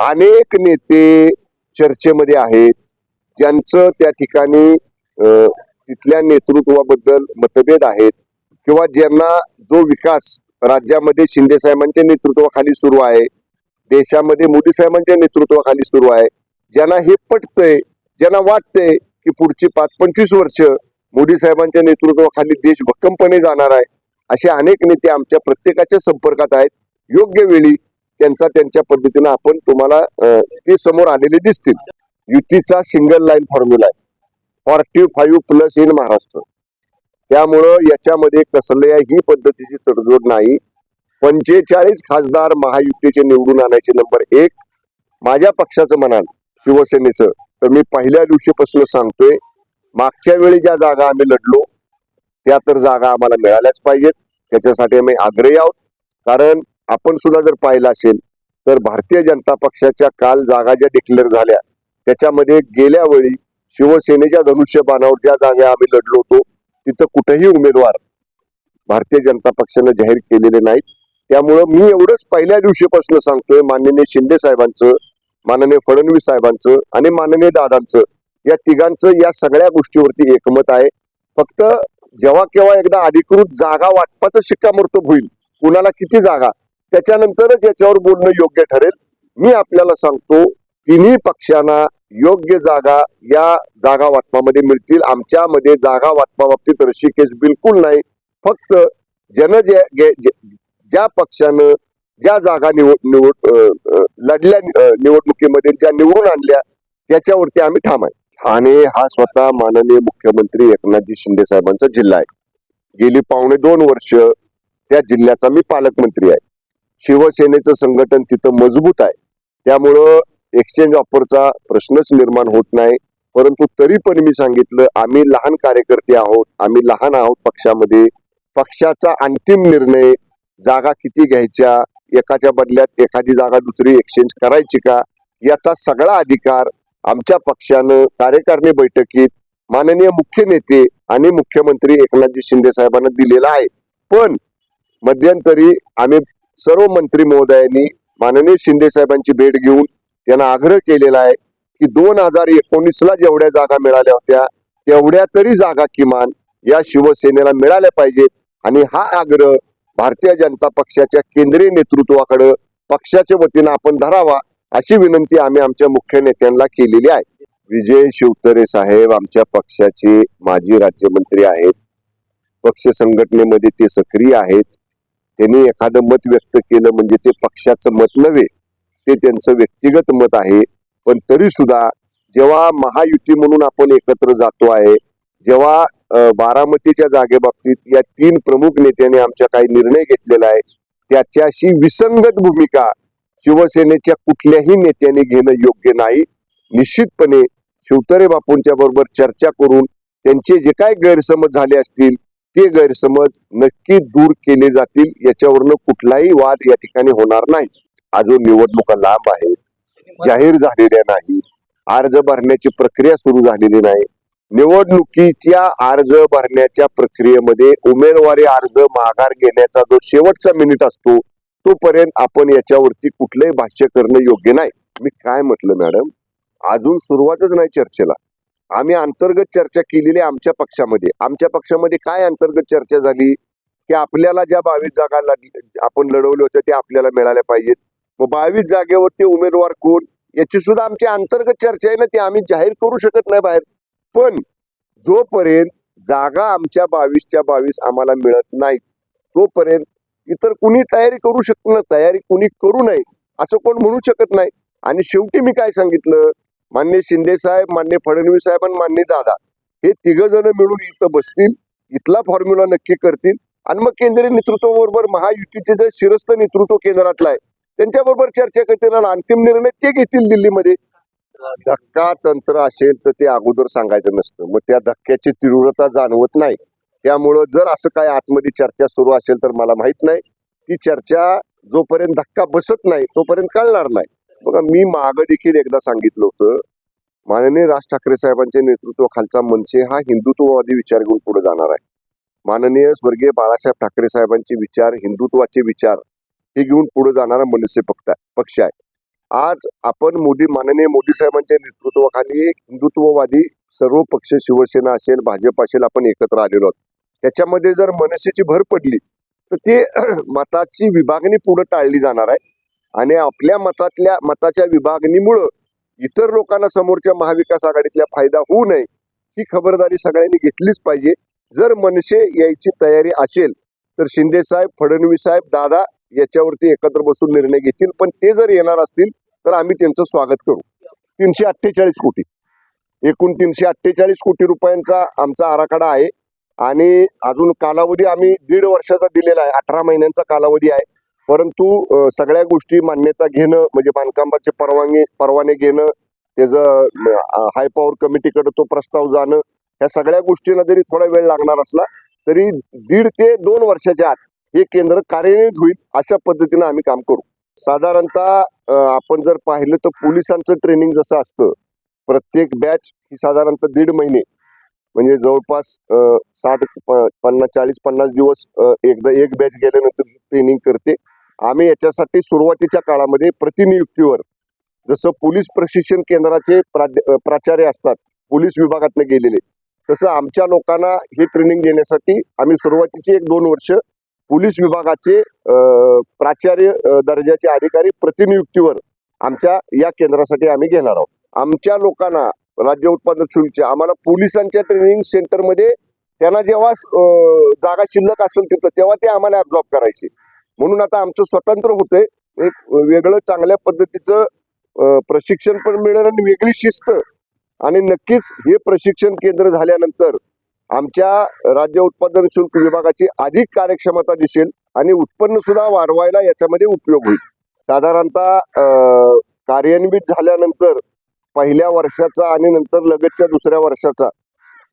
अनेक नेते चर्चेमध्ये आहेत. ज्यांचं त्या ठिकाणी तिथल्या नेतृत्वाबद्दल मतभेद आहेत. किंवा ज्यांना जो विकास राज्यामध्ये शिंदे साहेबांच्या नेतृत्वाखाली सुरू आहे देशामध्ये मोदी साहेबांच्या नेतृत्वाखाली सुरू आहे ज्यांना हे पटतंय ज्यांना वाटतंय की पुढची पाच पंचवीस वर्ष मोदी साहेबांच्या नेतृत्वाखाली देश भक्कमपणे जाणार आहे असे अनेक नेते आमच्या प्रत्येकाच्या संपर्कात आहेत. योग्य वेळी त्यांचा त्यांच्या पद्धतीनं आपण तुम्हाला ती ते समोर आलेले दिसतील. युतीचा सिंगल लाईन फॉर्म्युला आहे. Forty five plus in Maharashtra त्यामुळं याच्यामध्ये कसल्याही पद्धतीची तडजोड नाही. पंचेचाळीस खासदार महायुतीचे निवडून आणायचे नंबर एक. माझ्या पक्षाचं म्हणाल शिवसेनेचं. तर मी पहिल्या दिवशीपासून सांगतोय मागच्या वेळी ज्या जागा आम्ही लढलो त्या तर जागा आम्हाला मिळाल्याच पाहिजेत. त्याच्यासाठी आम्ही आग्रही आहोत. कारण आपण सुद्धा जर पाहिलं असेल तर भारतीय जनता पक्षाच्या काल जागा ज्या डिक्लेअर झाल्या त्याच्यामध्ये गेल्या वेळी शिवसेनेच्या धनुष्यबाणावर ज्या जागा आम्ही लढलो होतो तिथं कुठेही उमेदवार भारतीय जनता पक्षानं जाहीर केलेले नाहीत. त्यामुळं मी एवढंच पहिल्या दिवशीपासून सांगतोय माननीय शिंदे साहेबांचं माननीय फडणवीस साहेबांचं आणि माननीय दादांचं या तिघांचं या सगळ्या गोष्टीवरती एकमत आहे. फक्त जेव्हा केव्हा एकदा अधिकृत जागा वाटपाचं शिक्कामोर्तब होईल कुणाला किती जागा त्याच्यानंतरच याच्यावर बोलणं योग्य ठरेल. मी आपल्याला सांगतो तिन्ही पक्षांना योग्य जागा या जागा वाटपामध्ये मिळतील. आमच्यामध्ये जागा वाटपा बाबतीत रशिकेश बिलकुल नाही. फक्त जन जे- ज्या पक्षानं ज्या जागा निवड निवड लढल्या निवडणुकीमध्ये ज्या निवडून आणल्या त्याच्यावरती आम्ही ठाम आहे. ठाणे हा स्वतः माननीय मुख्यमंत्री एकनाथजी शिंदे साहेबांचा जिल्हा आहे. गेली पावणे दोन वर्ष त्या जिल्ह्याचा मी पालकमंत्री आहे. शिवसेनेचं संघटन तिथं मजबूत आहे. त्यामुळं एक्सचेंज ऑफरचा प्रश्नच निर्माण होत नाही. परंतु तरी पण मी सांगितलं आम्ही लहान कार्यकर्ते आहोत आम्ही लहान आहोत पक्षामध्ये. पक्षाचा अंतिम निर्णय जागा किती घ्यायच्या एकाच्या बदल्यात एखादी जागा दुसरी एक्सचेंज करायची का याचा सगळा अधिकार आमच्या पक्षानं कार्यकारिणी बैठकीत माननीय मुख्य नेते आणि मुख्यमंत्री एकनाथजी शिंदे साहेबांना दिलेला आहे. पण मध्यंतरी आम्ही सर्व मंत्री महोदयांनी माननीय शिंदे साहेबांची भेट घेऊन त्यांना आग्रह केलेला आहे की दोन हजार एकोणीस ला जेवढ्या जागा मिळाल्या होत्या तेवढ्या तरी जागा किमान या शिवसेनेला मिळाल्या पाहिजेत. आणि हा आग्रह भारतीय जनता पक्षाच्या केंद्रीय नेतृत्वाकडे पक्षाच्या वतीनं आपण धरावा अशी विनंती आम्ही आमच्या मुख्य नेत्यांना केलेली आहे. विजय शिवतरे साहेब आमच्या पक्षाचे माजी राज्यमंत्री आहेत. पक्ष संघटनेमध्ये ते सक्रिय आहेत. त्यांनी एखादं मत व्यक्त केलं म्हणजे ते पक्षाचं मत नव्हे ते त्यांचं व्यक्तिगत मत आहे. पण तरी सुद्धा जेव्हा महायुती म्हणून आपण एकत्र जातो आहे जेव्हा बारामतीच्या जागेबाबतीत या तीन प्रमुख नेत्यांनी आमच्या काही निर्णय घेतलेला आहे त्याच्याशी विसंगत भूमिका शिवसेनेच्या कुठल्याही नेत्याने घेणं योग्य नाही. निश्चितपणे शिवतरे बापूंच्या बरोबर चर्चा करून त्यांचे जे काय गैरसमज झाले असतील ते गैरसमज नक्की दूर केले जातील याच्यावरनं कुठलाही वाद या ठिकाणी होणार नाही. अजून निवडणुका लांब आहेत जाहीर झालेल्या नाही अर्ज भरण्याची प्रक्रिया सुरू झालेली नाही. निवडणुकीच्या अर्ज भरण्याच्या प्रक्रियेमध्ये उमेदवारी अर्ज माघार घेण्याचा जो शेवटचा मिनिट असतो तोपर्यंत आपण याच्यावरती कुठलंही भाष्य करणं योग्य नाही. मी काय म्हटलं मॅडम? अजून सुरुवातच नाही चर्चेला. आम्ही अंतर्गत चर्चा केलेली आहे आमच्या पक्षामध्ये. आमच्या पक्षामध्ये काय अंतर्गत चर्चा झाली? की आपल्याला ज्या बावीस जागा आपण लढवल्या होत्या त्या आपल्याला मिळाल्या पाहिजेत. मग बावीस जागेवरती उमेदवार कोण? याची सुद्धा आमची अंतर्गत चर्चा आहे ना ती आम्ही जाहीर करू शकत नाही बाहेर. पण जोपर्यंत जागा आमच्या बावीसच्या बावीस आम्हाला मिळत नाही तोपर्यंत इतर कुणी तयारी करू शकत नाही तयारी कुणी करू नये असं कोण म्हणू शकत नाही. आणि शेवटी मी काय सांगितलं? मान्य शिंदे साहेब मान्य फडणवीस साहेब आणि मान्य दादा हे तिघ जण मिळून इथं बसतील इथला फॉर्म्युला नक्की करतील आणि मग केंद्रीय नेतृत्वाबरोबर महायुतीचे जे शिरस्त नेतृत्व केंद्रातलं आहे त्यांच्याबरोबर चर्चा करतील आणि अंतिम निर्णय ते घेतील दिल्लीमध्ये. धक्का तंत्र असेल तर ते अगोदर सांगायचं नसतं. मग त्या धक्क्याची तीव्रता जाणवत नाही. त्यामुळं जर असं काय आतमध्ये चर्चा सुरू असेल तर मला माहीत नाही. ती चर्चा जोपर्यंत धक्का बसत नाही तोपर्यंत कळणार नाही. बघा मी मागं देखील एकदा सांगितलं होतं. माननीय राज ठाकरे साहेबांच्या नेतृत्वाखालचा मनसे हा हिंदुत्ववादी विचार घेऊन पुढे जाणार आहे. माननीय स्वर्गीय बाळासाहेब ठाकरे साहेबांचे विचार हिंदुत्वाचे विचार हे घेऊन पुढे जाणारा मनसे पक्ष पक्ष आहे. आज आपण मोदी माननीय मोदी साहेबांच्या नेतृत्वाखाली एक हिंदुत्ववादी सर्व पक्ष शिवसेना असेल भाजप असेल आपण एकत्र आलेलो आहोत. त्याच्यामध्ये जर मनसेची भर पडली तर ते मताची विभागणी पुढे टाळली जाणार आहे. आणि आपल्या मतातल्या मताच्या विभागणीमुळं इतर लोकांना समोरच्या महाविकास आघाडीतल्या फायदा होऊ नये ही खबरदारी सगळ्यांनी घेतलीच पाहिजे. जर मनसे यायची तयारी असेल तर शिंदे साहेब फडणवीस साहेब दादा याच्यावरती एकत्र बसून निर्णय घेतील. पण ते जर येणार असतील तर आम्ही त्यांचं स्वागत करू. तीनशे अठ्ठेचाळीस कोटी. एकूण तीनशे अठ्ठेचाळीस कोटी रुपयांचा आमचा आराखडा आहे. आणि अजून कालावधी आम्ही दीड वर्षाचा दिलेला आहे. अठरा महिन्यांचा कालावधी आहे. परंतु सगळ्या गोष्टी मान्यता घेणं म्हणजे बांधकामाचे परवानगी परवाने घेणं त्याचं हाय पॉवर कमिटीकडे तो प्रस्ताव जाणं ह्या सगळ्या गोष्टींना जरी थोडा वेळ लागणार असला तरी दीड ते दोन वर्षाच्या आत हे केंद्र कार्यान्वित होईल अशा पद्धतीनं आम्ही काम करू. साधारणतः आपण जर पाहिलं तर पोलिसांचं ट्रेनिंग जसं असतं प्रत्येक बॅच ही साधारणतः दीड महिने. म्हणजे जवळपास साठ पन्नास चाळीस पन्नास दिवस एकदा एक बॅच गेल्यानंतर ट्रेनिंग करते. आम्ही याच्यासाठी सुरुवातीच्या काळामध्ये प्रतिनियुक्तीवर जसं पोलीस प्रशिक्षण केंद्राचे प्राचार्य असतात पोलीस विभागातनं गेलेले तसं आमच्या लोकांना हे ट्रेनिंग देण्यासाठी आम्ही सुरुवातीचे एक दोन वर्ष पोलीस विभागाचे प्राचार्य दर्जाचे अधिकारी प्रतिनियुक्तीवर आमच्या या केंद्रासाठी आम्ही घेणार आहोत. आमच्या लोकांना राज्य उत्पादन शुल्कचे आम्हाला पोलिसांच्या ट्रेनिंग सेंटरमध्ये त्यांना जेव्हा जागा शिल्लक असेल तिथं तेव्हा ते आम्हाला ऍब्झॉर्ब करायचे. म्हणून आता आमचं स्वतंत्र होतंय. एक वेगळं चांगल्या पद्धतीचं प्रशिक्षण पण मिळेल आणि वेगळी शिस्त. आणि नक्कीच हे प्रशिक्षण केंद्र झाल्यानंतर आमच्या राज्य उत्पादन शुल्क विभागाची अधिक कार्यक्षमता दिसेल आणि उत्पन्न सुद्धा वाढवायला याच्यामध्ये उपयोग होईल. साधारणतः कार्यान्वित झाल्यानंतर पहिल्या वर्षाचा आणि नंतर लगतच्या दुसऱ्या वर्षाचा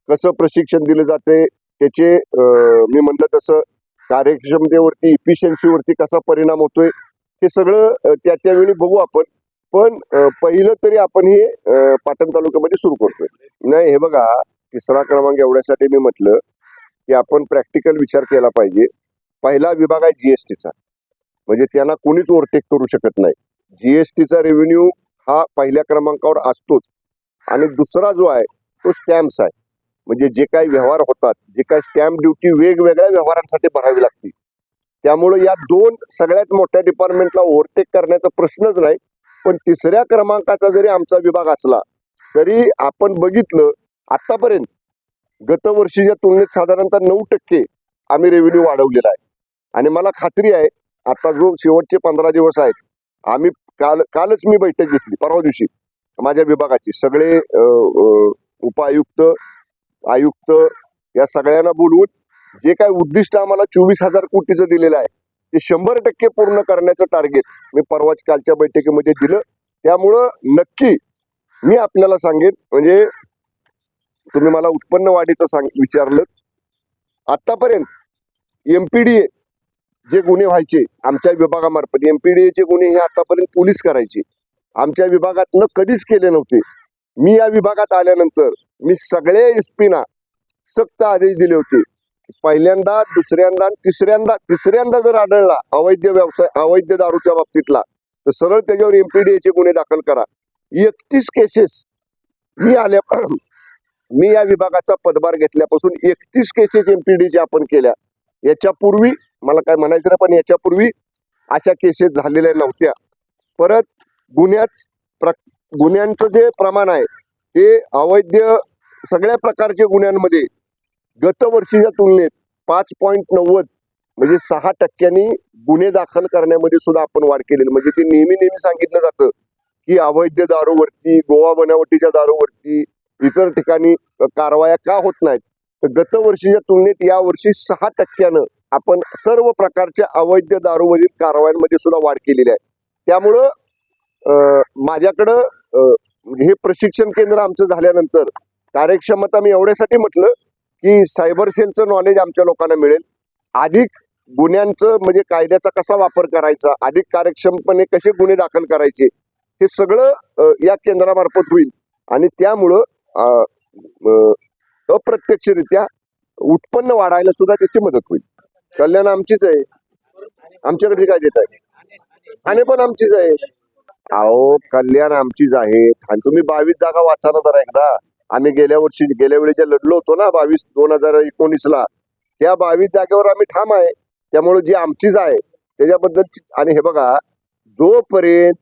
कसं प्रशिक्षण दिलं जाते त्याचे मी म्हणलं तसं कार्यक्षमतेवरती इफिशियन्सीवरती कसा परिणाम होतोय हे सगळं त्या त्यावेळी बघू आपण. पण पहिलं तरी आपण हे पाटण तालुक्यामध्ये सुरू करतोय. नाही हे बघा तिसरा क्रमांक एवढ्यासाठी मी म्हटलं की आपण प्रॅक्टिकल विचार केला पाहिजे. पहिला विभाग आहे जीएसटीचा म्हणजे त्यांना कोणीच ओव्हरटेक करू शकत नाही. जीएसटीचा रेव्हेन्यू हा पहिल्या क्रमांकावर असतोच. आणि दुसरा जो आहे तो स्टॅम्प्स आहे. म्हणजे जे काही व्यवहार होतात जे काही स्टॅम्प ड्युटी वेगवेगळ्या व्यवहारांसाठी भरावी लागते. त्यामुळे या दोन सगळ्यात मोठ्या डिपार्टमेंटला ओव्हरटेक करण्याचा प्रश्नच नाही. पण तिसऱ्या क्रमांकाचा जरी आमचा विभाग असला तरी आपण बघितलं आतापर्यंत गतवर्षीच्या तुलनेत साधारणतः नऊ टक्के आम्ही रेव्हेन्यू वाढवलेला आहे. आणि मला खात्री आहे आता जो शेवटचे पंधरा दिवस आहेत आम्ही काल कालच मी बैठक घेतली परवा दिवशी माझ्या विभागाची. सगळे उपायुक्त आयुक्त या सगळ्यांना बोलवून जे काय उद्दिष्ट आम्हाला चोवीस हजार कोटीचं दिलेलं आहे ते शंभर टक्के पूर्ण करण्याचं टार्गेट मी परवाच कालच्या बैठकीमध्ये दिलं. त्यामुळं नक्की मी आपल्याला सांगेन म्हणजे तुम्ही मला उत्पन्न वाढीचं सांग विचारलं. आतापर्यंत एमपीडीए जे गुन्हे व्हायचे आमच्या विभागामार्फत एमपीडीए चे गुन्हे हे आतापर्यंत पोलीस करायचे. आमच्या विभागातनं कधीच केले नव्हते. मी या विभागात आल्यानंतर मी सगळे एसपीना सक्त आदेश दिले होते. पहिल्यांदा दुसऱ्यांदा तिसऱ्यांदा तिसऱ्यांदा जर आढळला अवैध व्यवसाय अवैध दारूच्या बाबतीतला तर सरळ त्याच्यावर एमपीडीए चे गुन्हे दाखल करा. एकतीस केसेस मी आल्या मी या विभागाचा पदभार घेतल्यापासून एकतीस केसेस एमपीडीचे आपण केल्या. याच्यापूर्वी मला काय म्हणायचं नाही पण याच्यापूर्वी अशा केसेस झालेल्या नव्हत्या. परत गुन्ह्यात प्र गुन्ह्यांचं जे प्रमाण आहे ते अवैध सगळ्या प्रकारच्या गुन्ह्यांमध्ये गतवर्षीच्या तुलनेत पाच पॉईंट नव्वद म्हणजे सहा टक्क्यांनी गुन्हे दाखल करण्यामध्ये सुद्धा आपण वाढ केलेली म्हणजे ते नेहमी नेहमी सांगितलं जातं की अवैध दारूवरती गोवा बनावटीच्या दारूवरती इतर ठिकाणी कारवाया का होत नाहीत? तर गतवर्षीच्या तुलनेत या वर्षी सहा टक्क्यानं आपण सर्व प्रकारच्या अवैध दारूवरील कारवायांमध्ये सुद्धा वाढ केलेली आहे. त्यामुळं अं, माझ्याकडं हे प्रशिक्षण केंद्र आमचं झाल्यानंतर कार्यक्षमता मी एवढ्यासाठी म्हटलं की सायबर सेलचं नॉलेज आमच्या लोकांना मिळेल. अधिक गुन्ह्यांचं म्हणजे कायद्याचा कसा वापर करायचा अधिक कार्यक्षमपणे कसे गुन्हे दाखल करायचे हे सगळं या केंद्रामार्फत होईल. आणि त्यामुळं अप्रत्यक्षरित्या उत्पन्न वाढायला सुद्धा त्याची मदत होईल. कल्याण आमचीच आहे. आमच्याकडे काय देत आहे. ठाणे पण आमचीच आहे. अहो कल्याण आमचीच आहे. आणि तुम्ही बावीस जागा वाचा ना जरा एकदा. आम्ही गेल्या वर्षी गेल्या वेळी जे लढलो होतो ना बावीस दोन हजार एकोणीस ला त्या बावीस जागेवर आम्ही ठाम आहे. त्यामुळे जी आमचीच आहे त्याच्याबद्दल आणि हे बघा जोपर्यंत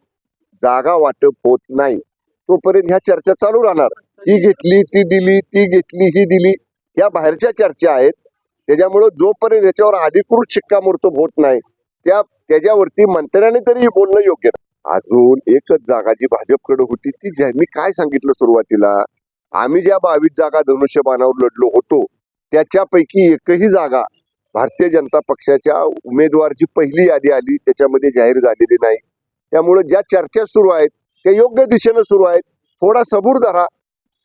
जागा वाटप होत नाही तोपर्यंत ह्या चर्चा चालू राहणार. ही घेतली ती दिली ती घेतली ही दिली. ह्या बाहेरच्या चर्चा आहेत. त्याच्यामुळं जोपर्यंत याच्यावर अधिकृत शिक्कामोर्तब होत नाही त्या त्याच्यावरती मंत्र्याने तरी बोलणं योग्य अजून एकच जागा जी भाजपकडे होती ती मी काय सांगितलं सुरुवातीला? आम्ही ज्या बावीस जागा धनुष्यबाणावर लढलो होतो त्याच्यापैकी एकही जागा भारतीय जनता पक्षाच्या उमेदवारची पहिली यादी आली त्याच्यामध्ये जाहीर झालेली नाही. त्यामुळे ज्या चर्चा सुरू आहेत त्या योग्य दिशेनं सुरू आहेत. थोडा सबूर धरा.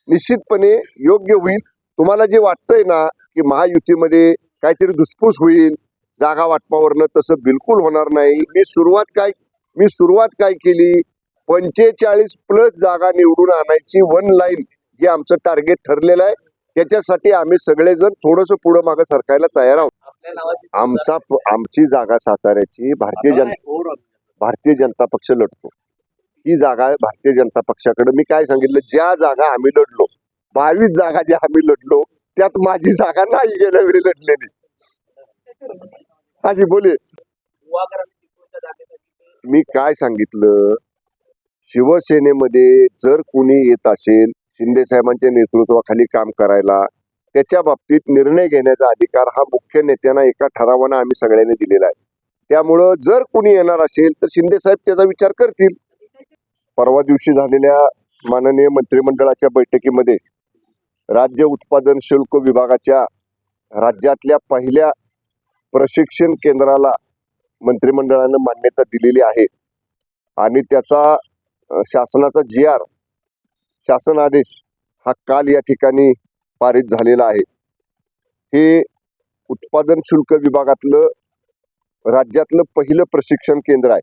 निश्चितपणे योग्य होईल. तुम्हाला जे वाटतंय ना की महायुतीमध्ये काहीतरी धुसफूस होईल जागा वाटपावरनं तसं बिलकुल होणार नाही. मी सुरुवात काय मी सुरुवात काय केली? पंचेचाळीस प्लस जागा निवडून आणायची वन लाईन जे आमचं टार्गेट ठरलेलं आहे त्याच्यासाठी आम्ही सगळेजण थोडस पुढं मागं सरकायला तयार आहोत. आमचा आमची जागा साताऱ्याची भारतीय जन भारतीय जनता पक्ष लढतो. ही जागा भारतीय जनता पक्षाकडे मी काय सांगितलं ज्या जागा आम्ही लढलो बावीस जागा ज्या आम्ही लढलो त्यात माझी जागा नाही गेल्या वेळी लढलेली. हाजी बोले. मी काय सांगितलं शिवसेनेमध्ये जर कुणी येत असेल शिंदे साहेबांच्या नेतृत्वाखाली काम करायला त्याच्या बाबतीत निर्णय घेण्याचा अधिकार हा मुख्य नेत्यांना एका ठरावानं आम्ही सगळ्यांनी दिलेला आहे. त्यामुळं जर कुणी येणार असेल तर शिंदे साहेब त्याचा विचार करतील. परवा दिवशी झालेल्या माननीय मंत्रिमंडळाच्या बैठकीमध्ये राज्य उत्पादन शुल्क विभागाच्या राज्यातल्या पहिल्या प्रशिक्षण केंद्राला मंत्रिमंडळानं मान्यता दिलेली आहे. आणि त्याचा शासनाचा जी आर शासन आदेश हा काल या ठिकाणी पारित झालेला आहे. हे उत्पादन शुल्क विभागातलं राज्यातलं पहिलं प्रशिक्षण केंद्र आहे.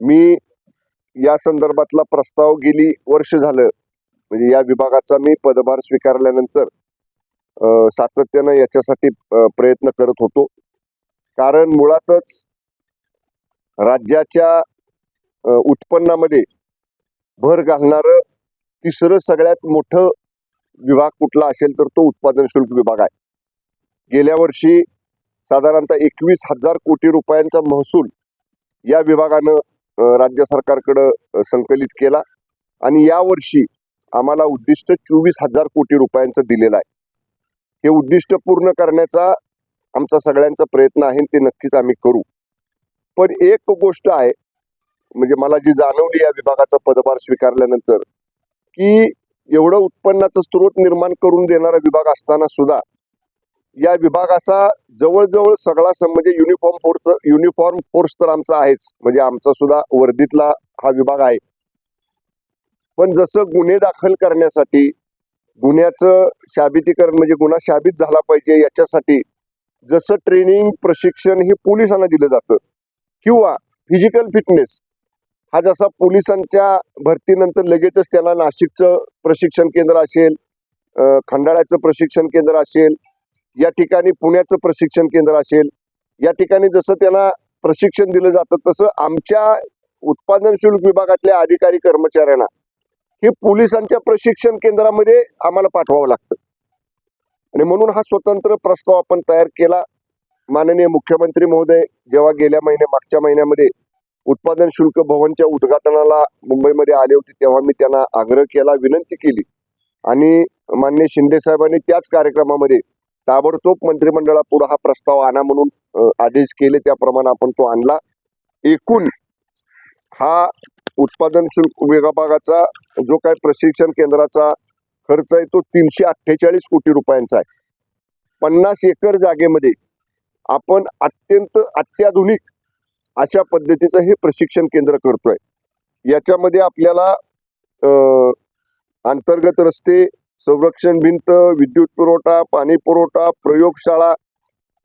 मी या संदर्भातला प्रस्ताव गेली वर्ष झालं. म्हणजे या विभागाचा मी पदभार स्वीकारल्यानंतर सातत्यानं याच्यासाठी प्रयत्न करत होतो. कारण मुळातच राज्याच्या उत्पन्नामध्ये भर घालणारं तिसरं सगळ्यात मोठं विभाग कुठला असेल तर तो उत्पादन शुल्क विभाग आहे. गेल्या वर्षी साधारणतः एकवीस हजार कोटी रुपयांचा महसूल या विभागानं राज्य सरकारकडं संकलित केला आणि यावर्षी आम्हाला उद्दिष्ट चोवीस हजार कोटी रुपयांचं दिलेलं आहे. हे उद्दिष्ट पूर्ण करण्याचा आमचा सगळ्यांचा प्रयत्न आहे ते नक्कीच आम्ही करू. पण एक गोष्ट आहे म्हणजे मला जी जाणवली या विभागाचा पदभार स्वीकारल्यानंतर की एवढं उत्पन्नाचा स्रोत निर्माण करून देणारा विभाग असताना सुद्धा या विभागाचा जवळजवळ सगळा म्हणजे युनिफॉर्म फोर्स युनिफॉर्म फोर्स तर आमचा आहेच. म्हणजे आमचा सुद्धा वर्धीतला हा विभाग आहे. पण जसं गुन्हे दाखल करण्यासाठी गुन्ह्याचं शाबितीकरण म्हणजे गुन्हा शाबित झाला पाहिजे याच्यासाठी जसं ट्रेनिंग प्रशिक्षण हे पोलिसांना दिलं जातं. किंवा फिजिकल फिटनेस हा जसा पोलिसांच्या भरतीनंतर लगेचच त्याला नाशिकचं प्रशिक्षण केंद्र असेल खंडाळ्याचं प्रशिक्षण केंद्र असेल या ठिकाणी पुण्याचं प्रशिक्षण केंद्र असेल या ठिकाणी जसं त्याला प्रशिक्षण दिलं जातं तसं आमच्या उत्पादन शुल्क विभागातल्या अधिकारी कर्मचाऱ्यांना हे पोलिसांच्या प्रशिक्षण केंद्रामध्ये आम्हाला पाठवावं लागतं. आणि म्हणून हा स्वतंत्र प्रस्ताव आपण तयार केला. माननीय मुख्यमंत्री महोदय जेव्हा गेल्या महिन्या मागच्या महिन्यामध्ये उत्पादन शुल्क भवनच्या उद्घाटनाला मुंबईमध्ये आले होते तेव्हा मी त्यांना आग्रह केला विनंती केली. आणि मान्य शिंदे साहेबांनी त्याच कार्यक्रमामध्ये ताबडतोब मंत्रिमंडळापुढे हा प्रस्ताव आणा म्हणून आदेश केले. त्याप्रमाणे आपण तो आणला. एकूण हा उत्पादन शुल्क विभागाचा जो काय प्रशिक्षण केंद्राचा खर्च आहे तो तीनशे अठ्ठेचाळीस कोटी रुपयांचा आहे. पन्नास एकर जागेमध्ये आपण अत्यंत अत्याधुनिक अशा पद्धतीचं हे प्रशिक्षण केंद्र करतोय. याच्यामध्ये आपल्याला अंतर्गत रस्ते संरक्षण भिंत विद्युत पुरवठा पाणी पुरवठा प्रयोगशाळा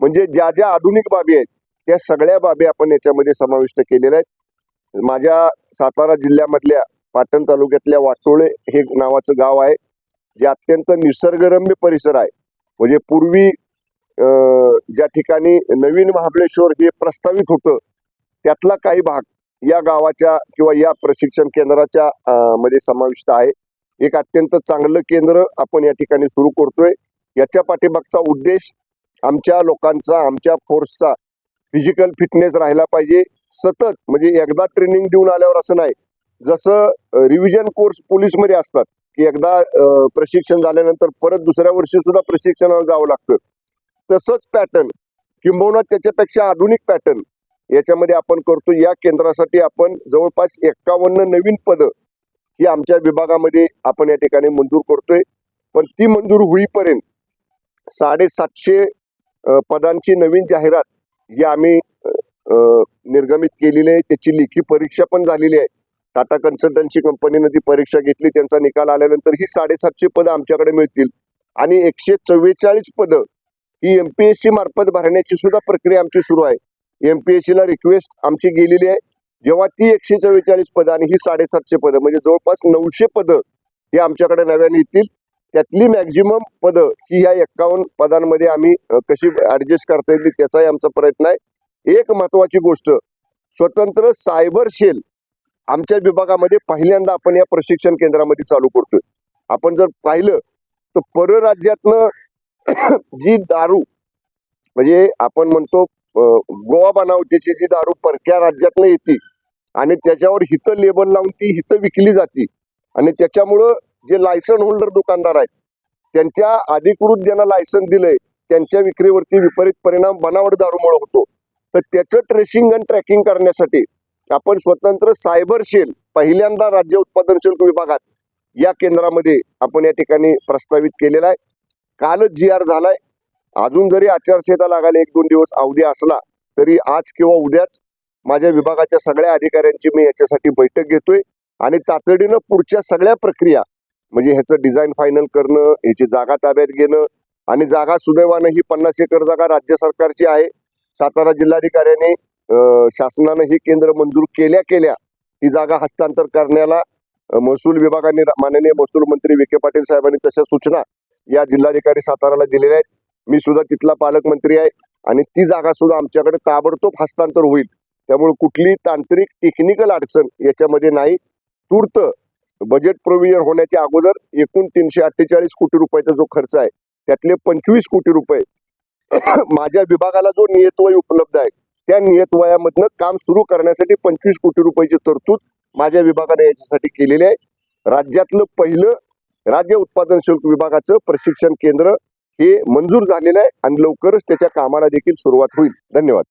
म्हणजे ज्या ज्या आधुनिक बाबी आहेत त्या सगळ्या बाबी आपण याच्यामध्ये समाविष्ट केलेल्या आहेत. माझ्या सातारा जिल्ह्यामधल्या पाटण तालुक्यातल्या वाटोळे हे नावाचं गाव आहे जे अत्यंत निसर्गरम्य परिसर आहे. म्हणजे पूर्वी अं, ज्या ठिकाणी नवीन महाबळेश्वर हे प्रस्तावित होतं त्यातला काही भाग या गावाच्या किंवा या प्रशिक्षण केंद्राच्या मध्ये समाविष्ट आहे. एक अत्यंत चांगलं केंद्र आपण या ठिकाणी सुरू करतोय. याच्या पाठीमागचा उद्देश आमच्या लोकांचा आमच्या फोर्सचा फिजिकल फिटनेस राहिला पाहिजे. सतत म्हणजे एकदा ट्रेनिंग देऊन आल्यावर असं नाही. जसं रिव्हिजन कोर्स पोलीसमध्ये असतात की एकदा प्रशिक्षण झाल्यानंतर परत दुसऱ्या वर्षी सुद्धा प्रशिक्षणाला जावं लागतं. तसंच पॅटर्न किंबहुना त्याच्यापेक्षा आधुनिक पॅटर्न याच्यामध्ये आपण करतो या केंद्रासाठी आपण जवळपास एक्कावन्न नवीन पदं ही आमच्या विभागामध्ये आपण या ठिकाणी मंजूर करतोय. पण ती मंजूर होईपर्यंत साडेसातशे पदांची नवीन जाहिरात ही आम्ही अं, निर्गमित केलेली आहे. त्याची लेखी परीक्षा पण झालेली आहे. टाटा कन्सल्टन्सी कंपनीनं ती परीक्षा घेतली. त्यांचा निकाल आल्यानंतर ही साडेसातशे पदं आमच्याकडे मिळतील. आणि एकशे चव्वेचाळीस पदं ही एमपीएससी मार्फत भरण्याची सुद्धा प्रक्रिया आमची सुरू आहे. एमपीएससीला रिक्वेस्ट आमची गेलेली आहे. जेव्हा ती एकशे चव्वेचाळीस पदं आणि ही साडेसातशे पदं म्हणजे जवळपास नऊशे पदं ही आमच्याकडे नव्याने येतील. त्यातली मॅक्झिमम पदं ही ह्या एक्कावन्न पदांमध्ये आम्ही कशी ऍडजस्ट करता येईल त्याचाही आमचा प्रयत्न आहे. एक महत्वाची गोष्ट स्वतंत्र सायबर शेल आमच्या विभागामध्ये पहिल्यांदा आपण या प्रशिक्षण केंद्रामध्ये चालू करतोय. आपण जर पाहिलं तर परराज्यातनं जी दारू म्हणजे आपण म्हणतो गोवा बनावटीची जी दारू परक्या राज्यातनं येते आणि त्याच्यावर हिथं लेबल लावून ती हिथं विकली जाते. आणि त्याच्यामुळं जे लायसन होल्डर दुकानदार आहेत त्यांच्या अधिकृत ज्यांना लायसन दिलंय त्यांच्या विक्रीवरती विपरीत परिणाम बनावट दारूमुळे होतो. तर त्याचं ट्रेसिंग आणि ट्रॅकिंग करण्यासाठी आपण स्वतंत्र सायबर शेल पहिल्यांदा राज्य उत्पादन शुल्क विभागात या केंद्रामध्ये आपण या ठिकाणी प्रस्तावित केलेला आहे. कालच जी आर झालाय. अजून जरी आचारसंहिता लागायला एक दोन दिवस अवधी असला तरी आज किंवा उद्याच माझ्या विभागाच्या सगळ्या अधिकाऱ्यांची मी याच्यासाठी बैठक घेतोय आणि तातडीनं पुढच्या सगळ्या प्रक्रिया म्हणजे ह्याचं डिझाईन फायनल करणं ह्याची जागा ताब्यात घेणं आणि जागा सुदैवानं ही पन्नास एकर जागा राज्य सरकारची आहे. सातारा जिल्हाधिकाऱ्याने शासनानं ही केंद्र मंजूर केल्या केल्या ही जागा हस्तांतर करण्याला महसूल विभागाने माननीय महसूल मंत्री विखे पाटील साहेबांनी तशा सूचना या जिल्हाधिकारी साताराला दिलेल्या आहेत. मी सुद्धा तिथला पालकमंत्री आहे आणि ती जागा सुद्धा आमच्याकडे ताबडतोब हस्तांतर होईल. त्यामुळे कुठली तांत्रिक टेक्निकल अडचण याच्यामध्ये नाही. तूर्त बजेट प्रोव्हिजन होण्याच्या अगोदर एकूण तीनशे अठ्ठेचाळीस कोटी रुपयाचा जो खर्च आहे त्यातले पंचवीस कोटी रुपये माझ्या विभागाला जो नियतवय उपलब्ध आहे त्या नियतवयामधनं काम सुरू करण्यासाठी पंचवीस कोटी रुपयाची तरतूद माझ्या विभागाने याच्यासाठी केलेली आहे. राज्यातलं पहिलं राज्य उत्पादन शुल्क विभागाचं प्रशिक्षण केंद्र हे मंजूर झालेलं आहे आणि लवकरच त्याच्या कामाला देखील सुरुवात होईल. धन्यवाद.